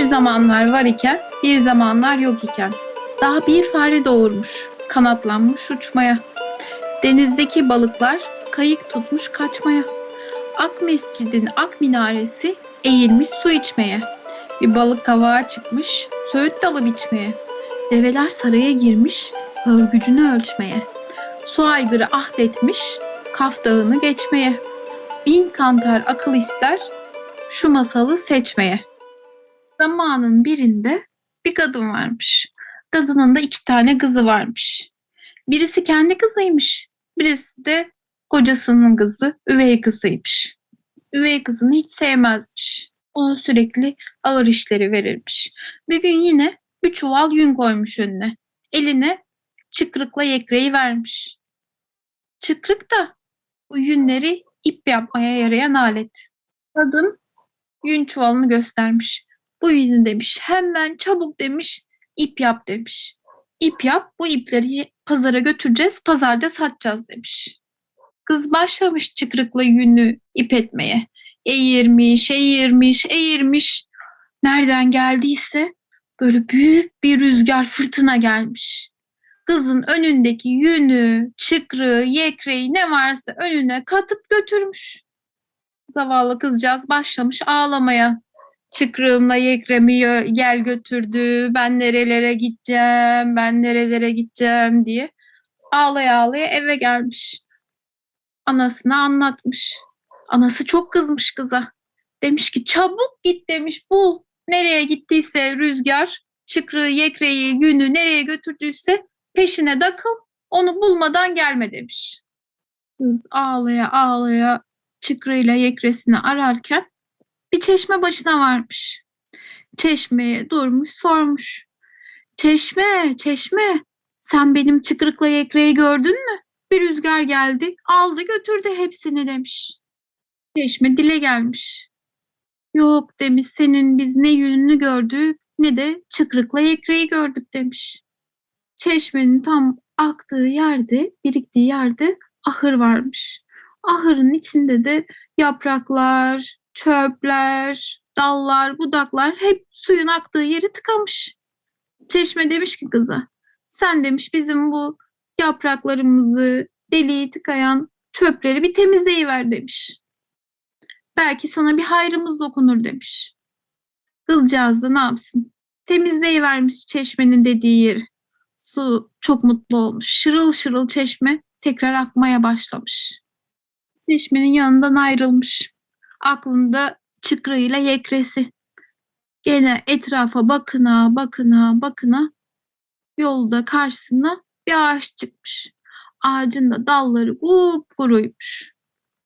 Bir zamanlar var iken, bir zamanlar yok iken. Daha bir fare doğurmuş, kanatlanmış uçmaya. Denizdeki balıklar kayık tutmuş kaçmaya. Ak mescidin ak minaresi eğilmiş su içmeye. Bir balık kavağa çıkmış, söğüt dalı biçmeye. Develer saraya girmiş, örgücünü ölçmeye. Su aygırı ahdetmiş, Kaf Dağı'nı geçmeye. Bin kantar akıl ister, şu masalı seçmeye. Zamanın birinde bir kadın varmış. Kadının da iki tane kızı varmış. Birisi kendi kızıymış. Birisi de kocasının kızı, üvey kızıymış. Üvey kızını hiç sevmezmiş. Ona sürekli ağır işleri verirmiş. Bir gün yine bir çuval yün koymuş önüne. Eline çıkrıkla yekreyi vermiş. Çıkrık da bu yünleri ip yapmaya yarayan alet. Kadın yün çuvalını göstermiş. Bu yünü demiş hemen çabuk demiş ip yap demiş. İp yap bu ipleri pazara götüreceğiz pazarda satacağız demiş. Kız başlamış çıkrıkla yünü ip etmeye. Eğirmiş, eğirmiş, eğirmiş. Nereden geldiyse böyle büyük bir rüzgar fırtına gelmiş. Kızın önündeki yünü, çıkrığı, yekreği ne varsa önüne katıp götürmüş. Zavallı kızcağız başlamış ağlamaya. Çıkrığımla yekremi yö- gel götürdü. Ben nerelere gideceğim, ben nerelere gideceğim diye. Ağlaya ağlaya eve gelmiş. Anasına anlatmış. Anası çok kızmış kıza. Demiş ki çabuk git demiş bul. Nereye gittiyse rüzgar, çıkrığı, yekreği, yünü nereye götürdüyse peşine takıl. Onu bulmadan gelme demiş. Kız ağlaya ağlaya çıkrığıyla yekresini ararken bir çeşme başına varmış. Çeşmeye durmuş sormuş. Çeşme, çeşme sen benim çıkrıkla yekreği gördün mü? Bir rüzgar geldi aldı götürdü hepsini demiş. Çeşme dile gelmiş. Yok demiş senin biz ne yününü gördük ne de çıkrıkla yekreği gördük demiş. Çeşmenin tam aktığı yerde, biriktiği yerde ahır varmış. Ahırın içinde de yapraklar, çöpler, dallar, budaklar hep suyun aktığı yeri tıkamış. Çeşme demiş ki kıza, sen demiş bizim bu yapraklarımızı, deliği tıkayan çöpleri bir temizleyiver demiş. Belki sana bir hayrımız dokunur demiş. Kızcağız da ne yapsın? Temizleyivermiş çeşmenin dediği yeri. Su çok mutlu olmuş. Şırıl şırıl çeşme tekrar akmaya başlamış. Çeşmenin yanından ayrılmış. Aklında çıkrığıyla yekresi. Gene etrafa bakına bakına bakına yolda karşısına bir ağaç çıkmış. Ağacın da dalları kupkuruymuş.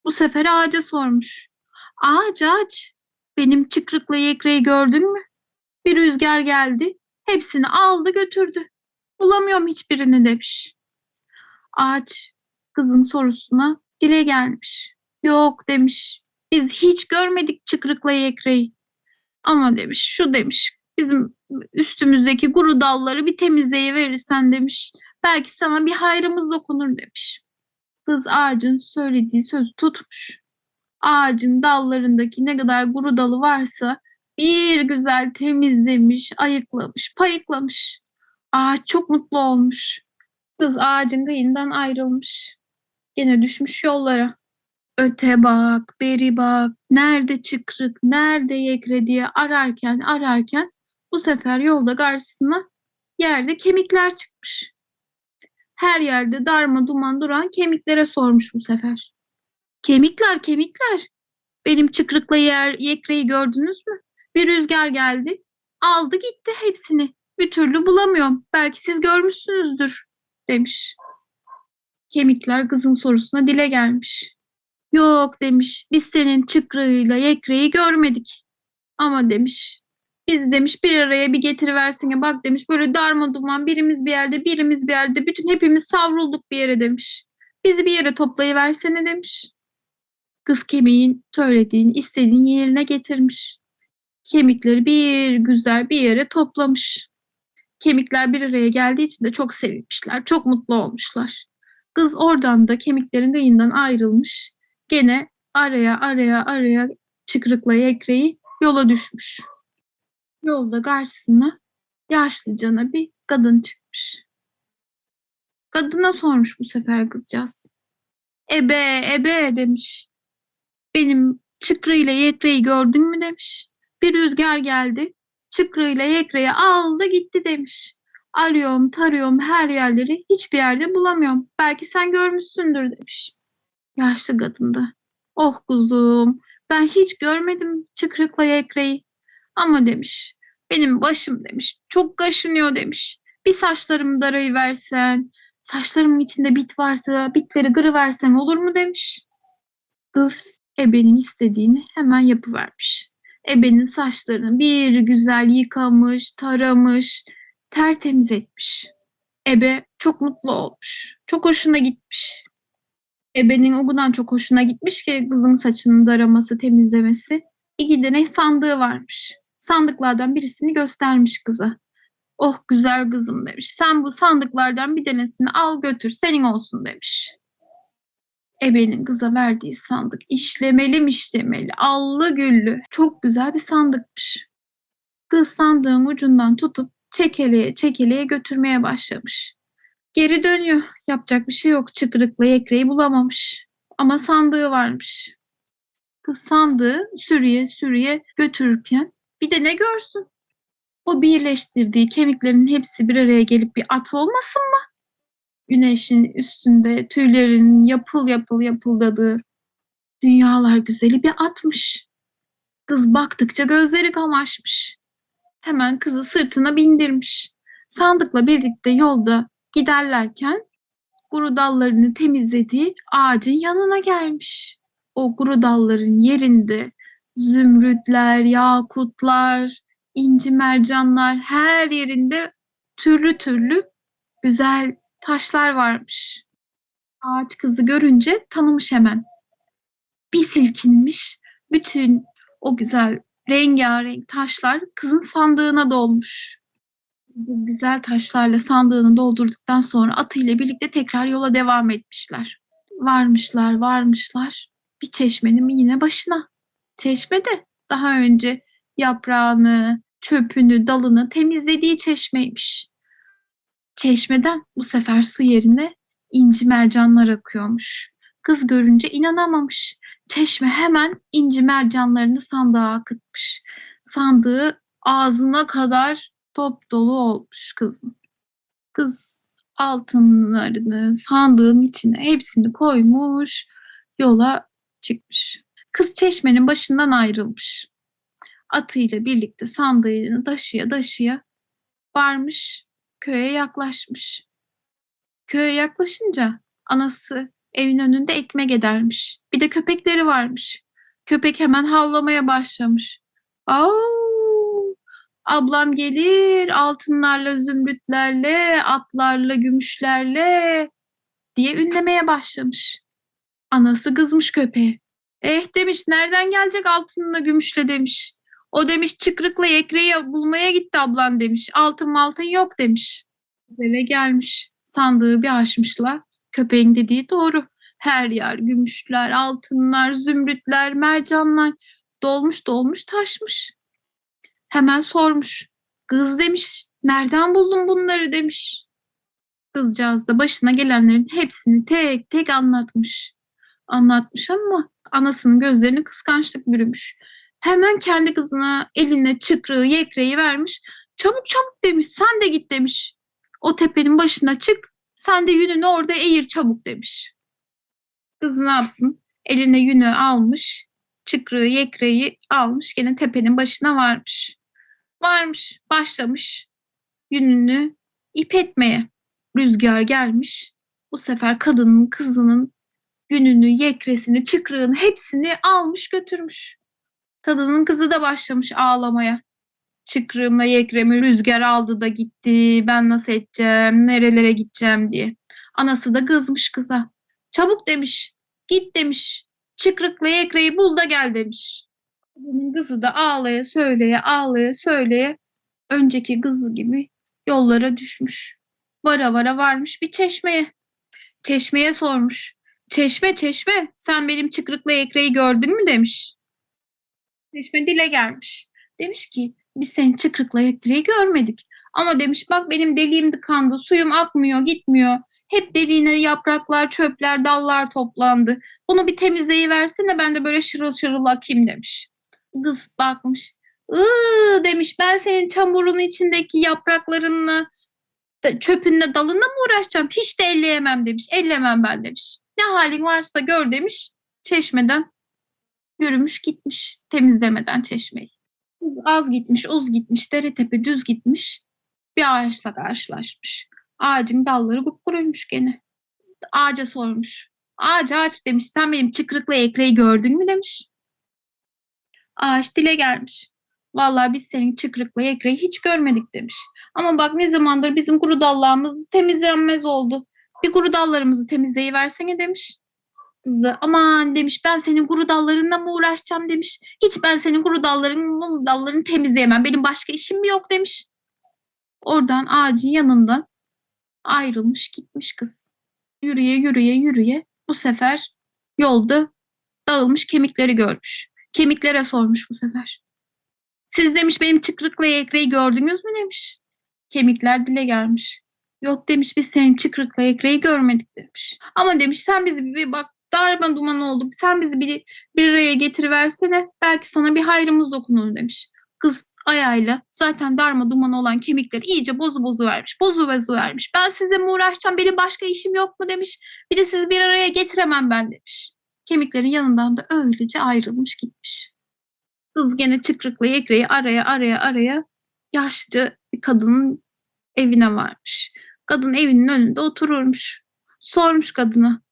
Bu sefer ağaca sormuş. Ağaç ağaç benim çıkrıkla yekreyi gördün mü? Bir rüzgar geldi hepsini aldı götürdü. Bulamıyorum hiçbirini demiş. Ağaç kızın sorusuna dile gelmiş. Yok demiş. Biz hiç görmedik çıkrıkla yekreyi. Ama demiş şu demiş bizim üstümüzdeki guru dalları bir temizleyiverirsen demiş. Belki sana bir hayrımız dokunur demiş. Kız ağacın söylediği sözü tutmuş. Ağacın dallarındaki ne kadar guru dalı varsa bir güzel temizlemiş, ayıklamış, payıklamış. Ağaç çok mutlu olmuş. Kız ağacın kıyından ayrılmış. Gene düşmüş yollara. Öte bak, beri bak, nerede çıkrık, nerede yekre diye ararken ararken bu sefer yolda karşısına yerde kemikler çıkmış. Her yerde darma duman duran kemiklere sormuş bu sefer. Kemikler, kemikler. Benim çıkrıkla yer yekreyi gördünüz mü? Bir rüzgar geldi, aldı gitti hepsini. Bir türlü bulamıyorum. Belki siz görmüşsünüzdür demiş. Kemikler kızın sorusuna dile gelmiş. Yok demiş. Biz senin çıkrığıyla yekreyi görmedik. Ama demiş. Biz demiş bir araya bir getiriversene bak demiş. Böyle darma duman birimiz bir yerde birimiz bir yerde. Bütün hepimiz savrulduk bir yere demiş. Bizi bir yere toplayıversene demiş. Kız kemiğin söylediğini istediğin yerine getirmiş. Kemikleri bir güzel bir yere toplamış. Kemikler bir araya geldiği için de çok sevinmişler. Çok mutlu olmuşlar. Kız oradan da kemiklerin kıyından ayrılmış. Gene araya araya araya çıkrıkla yekreyi yola düşmüş. Yolda karşısına yaşlıcana bir kadın çıkmış. Kadına sormuş bu sefer kızcağız. Ebe, ebe demiş. Benim çıkrıyla yekreyi gördün mü demiş. Bir rüzgar geldi. Çıkrıyla yekreyi aldı gitti demiş. Arıyorum, tarıyorum her yerleri. Hiçbir yerde bulamıyorum. Belki sen görmüşsündür demiş. Yaşlı kadın da. Oh kuzum, ben hiç görmedim çıkrıkla yekreyi. Ama demiş, benim başım demiş, çok kaşınıyor demiş. Bir saçlarımı darayıversen, saçlarımın içinde bit varsa bitleri kırıversen olur mu demiş. Kız ebenin istediğini hemen yapıvermiş. Ebenin saçlarını bir güzel yıkamış, taramış, tertemiz etmiş. Ebe çok mutlu olmuş. Çok hoşuna gitmiş. Ebenin o kadar çok hoşuna gitmiş ki kızın saçının daraması, temizlemesi. İki tane sandığı varmış. Sandıklardan birisini göstermiş kıza. Oh güzel kızım demiş. Sen bu sandıklardan bir tanesini al götür senin olsun demiş. Ebenin kıza verdiği sandık işlemeli işlemeli, allı güllü. Çok güzel bir sandıkmış. Kız sandığın ucundan tutup çekeleye çekeleye götürmeye başlamış. Geri dönüyor. Yapacak bir şey yok. Çıkırıkla yekreyi bulamamış. Ama sandığı varmış. Kız sandığı sürüye sürüye götürürken bir de ne görsün? O birleştirdiği kemiklerin hepsi bir araya gelip bir at olmasın mı? Güneşin üstünde tüylerin yapıl yapıl yapıldadığı dünyalar güzeli bir atmış. Kız baktıkça gözleri kamaşmış. Hemen kızı sırtına bindirmiş. Sandıkla birlikte yolda giderlerken kuru dallarını temizlediği ağacın yanına gelmiş. O kuru dalların yerinde zümrütler, yakutlar, inci mercanlar her yerinde türlü türlü güzel taşlar varmış. Ağaç kızı görünce tanımış hemen. Bir silkinmiş, bütün o güzel rengarenk taşlar kızın sandığına dolmuş. Bu güzel taşlarla sandığını doldurduktan sonra atıyla birlikte tekrar yola devam etmişler. Varmışlar, varmışlar. Bir çeşmenin yine başına. Çeşme de daha önce yaprağını, çöpünü, dalını temizlediği çeşmeymiş. Çeşmeden bu sefer su yerine inci mercanlar akıyormuş. Kız görünce inanamamış. Çeşme hemen inci mercanlarını sandığa akıtmış. Sandığı ağzına kadar top dolu olmuş kızın. Kız altınlarını sandığın içine hepsini koymuş, yola çıkmış. Kız çeşmenin başından ayrılmış. Atıyla birlikte sandığını taşıya taşıya varmış, köye yaklaşmış. Köye yaklaşınca anası evin önünde ekmek edermiş. Bir de köpekleri varmış. Köpek hemen havlamaya başlamış. Au! Ablam gelir altınlarla, zümrütlerle, atlarla, gümüşlerle diye ünlemeye başlamış. Anası kızmış köpeğe. Eh demiş nereden gelecek altınla gümüşle demiş. O demiş çıkrıkla yekreyi bulmaya gitti ablan demiş. Altın maltın yok demiş. Eve gelmiş. Sandığı bir açmışlar. Köpeğin dediği doğru. Her yer gümüşler, altınlar, zümrütler, mercanlar dolmuş dolmuş taşmış. Hemen sormuş. Kız demiş, nereden buldun bunları demiş. Kızcağız da başına gelenlerin hepsini tek tek anlatmış. Anlatmış ama anasının gözlerini kıskançlık bürümüş. Hemen kendi kızına eline çıkrığı, yekreyi vermiş. Çabuk çabuk demiş, sen de git demiş. O tepenin başına çık, sen de yününü orada eğir çabuk demiş. Kız ne yapsın? Eline yünü almış, çıkrığı, yekreyi almış, gene tepenin başına varmış. Varmış, başlamış yününü ip etmeye. Rüzgar gelmiş. Bu sefer kadının, kızının yününü, yekresini, çıkrığını hepsini almış götürmüş. Kadının kızı da başlamış ağlamaya. Çıkrığımla yekremi rüzgar aldı da gitti. Ben nasıl edeceğim, nerelere gideceğim diye. Anası da kızmış kıza. Çabuk demiş, git demiş. Çıkrıkla yekreyi bul da gel demiş. Kadının kızı da ağlaya söyleye ağlaya söyleye önceki kızı gibi yollara düşmüş. Vara vara varmış bir çeşmeye. Çeşmeye sormuş. Çeşme çeşme sen benim çıkrıkla yekreyi gördün mü demiş. Çeşme dile gelmiş. Demiş ki biz senin çıkrıkla ekreği görmedik. Ama demiş bak benim deliğim tıkandı, suyum akmıyor, gitmiyor. Hep deliğine yapraklar, çöpler, dallar toplandı. Bunu bir temizleyiversene ben de böyle şırıl şırıl akayım demiş. Kız bakmış. Iıı demiş ben senin çamurun içindeki yapraklarınla çöpünle dalınla mı uğraşacağım? Hiç de elleyemem demiş. Ellemem ben demiş. Ne halin varsa gör demiş. Çeşmeden yürümüş gitmiş temizlemeden çeşmeyi. Kız az gitmiş, uz gitmiş, dere tepe düz gitmiş. Bir ağaçla karşılaşmış. Ağacın dalları kupkuruymuş gene. Ağaca sormuş. Ağaç ağaç demiş sen benim çıkrıklı ekreği gördün mü demiş. Ağaç dile gelmiş. Vallahi biz senin çıkrıklı ekreği hiç görmedik demiş. Ama bak ne zamandır bizim kuru dallarımız temizlenmez oldu. Bir kuru dallarımızı temizleyiversene demiş. Kız da aman demiş ben senin kuru dallarınla mı uğraşacağım demiş. Hiç ben senin kuru dalların, dallarını temizleyemem. Benim başka işim mi yok demiş. Oradan ağacın yanından ayrılmış gitmiş kız. Yürüye yürüye yürüye bu sefer yolda dağılmış kemikleri görmüş. Kemiklere sormuş bu sefer. Siz demiş benim çıkrıkla ekreği gördünüz mü demiş. Kemikler dile gelmiş. Yok demiş biz senin çıkrıkla ekreği görmedik demiş. Ama demiş sen bizi bir bak darma duman olduk. Sen bizi bir, bir araya getiriversene belki sana bir hayrımız dokunur demiş. Kız ayağıyla zaten darma duman olan kemikleri iyice bozu bozu vermiş. Bozu bozu vermiş. Ben size mi uğraşacağım benim başka işim yok mu demiş. Bir de sizi bir araya getiremem ben demiş. Kemiklerin yanından da öylece ayrılmış gitmiş. Kız gene çıkrıkla ekreği araya araya araya yaşlı bir kadının evine varmış. Kadın evinin önünde otururmuş. Sormuş kadına.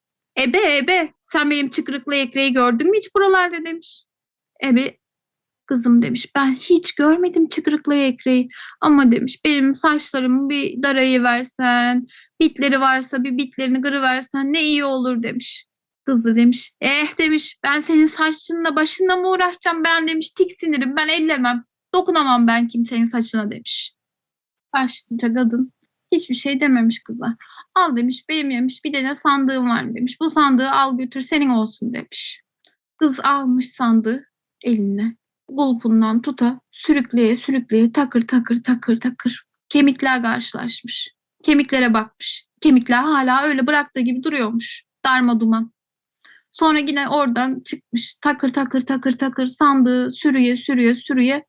Ebe ebe sen benim çıkrıkla ekreği gördün mü hiç buralarda demiş. Ebe kızım demiş ben hiç görmedim çıkrıkla ekreği ama demiş benim saçlarımı bir darayı versen bitleri varsa bir bitlerini kırıversen ne iyi olur demiş. Kız da demiş eh demiş ben senin saçınla başınla mı uğraşacağım ben demiş tiksinirim ben ellemem dokunamam ben kimsenin saçına demiş. Başlıca kadın hiçbir şey dememiş kıza. Al demiş benim yemiş bir tane sandığım var demiş. Bu sandığı al götür senin olsun demiş. Kız almış sandığı eline. Gulpundan tuta sürükleye sürükleye takır takır takır takır. Kemikler karşılaşmış. Kemiklere bakmış. Kemikler hala öyle bıraktığı gibi duruyormuş. Darma duman. Sonra yine oradan çıkmış. Takır takır takır takır sandığı sürüye sürüye sürüye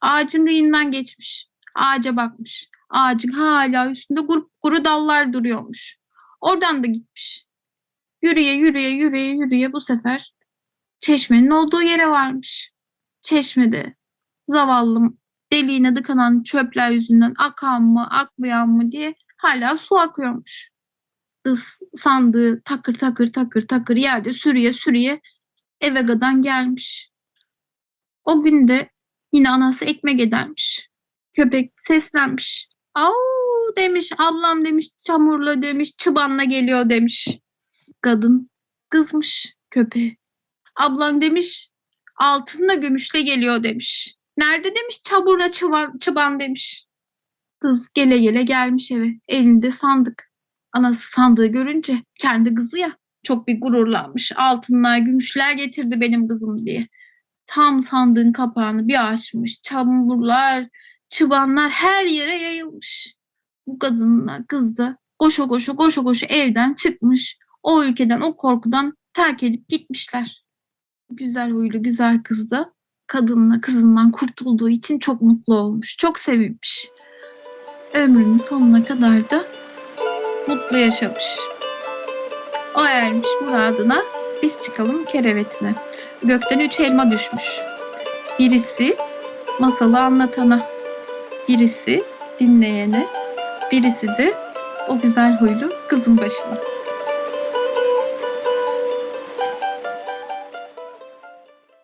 ağacın kıyından geçmiş. Ağaca bakmış. Ağacın hala üstünde kuru, kuru dallar duruyormuş. Oradan da gitmiş. Yürüye yürüye yürüye yürüye bu sefer çeşmenin olduğu yere varmış. Çeşmede zavallım deliğine tıkanan çöpler yüzünden akan mı akmayan mı diye hala su akıyormuş. Sandığı takır takır takır takır yerde sürüye sürüye eve kadar gelmiş. O gün de yine anası ekmek edermiş. Köpek seslenmiş. Au demiş ablam demiş çamurla demiş çıbanla geliyor demiş. Kadın kızmış köpeğe. Ablam demiş altınla gümüşle geliyor demiş. Nerede demiş çamurla çıban, çıban demiş. Kız gele gele gelmiş eve elinde sandık. Anası sandığı görünce kendi kızı ya çok bir gururlanmış. Altınlar gümüşler getirdi benim kızım diye. Tam sandığın kapağını bir açmış. Çamurlar, çıbanlar her yere yayılmış. Bu kadınla kız da koşa koşa koşa koşa evden çıkmış. O ülkeden o korkudan terk edip gitmişler. Güzel huylu güzel kız da kadınla kızından kurtulduğu için çok mutlu olmuş. Çok sevinmiş. Ömrünün sonuna kadar da mutlu yaşamış. O ermiş muradına biz çıkalım kerevetine. Gökten üç elma düşmüş. Birisi masalı anlatana, birisi dinleyene, birisi de o güzel huylu kızın başına.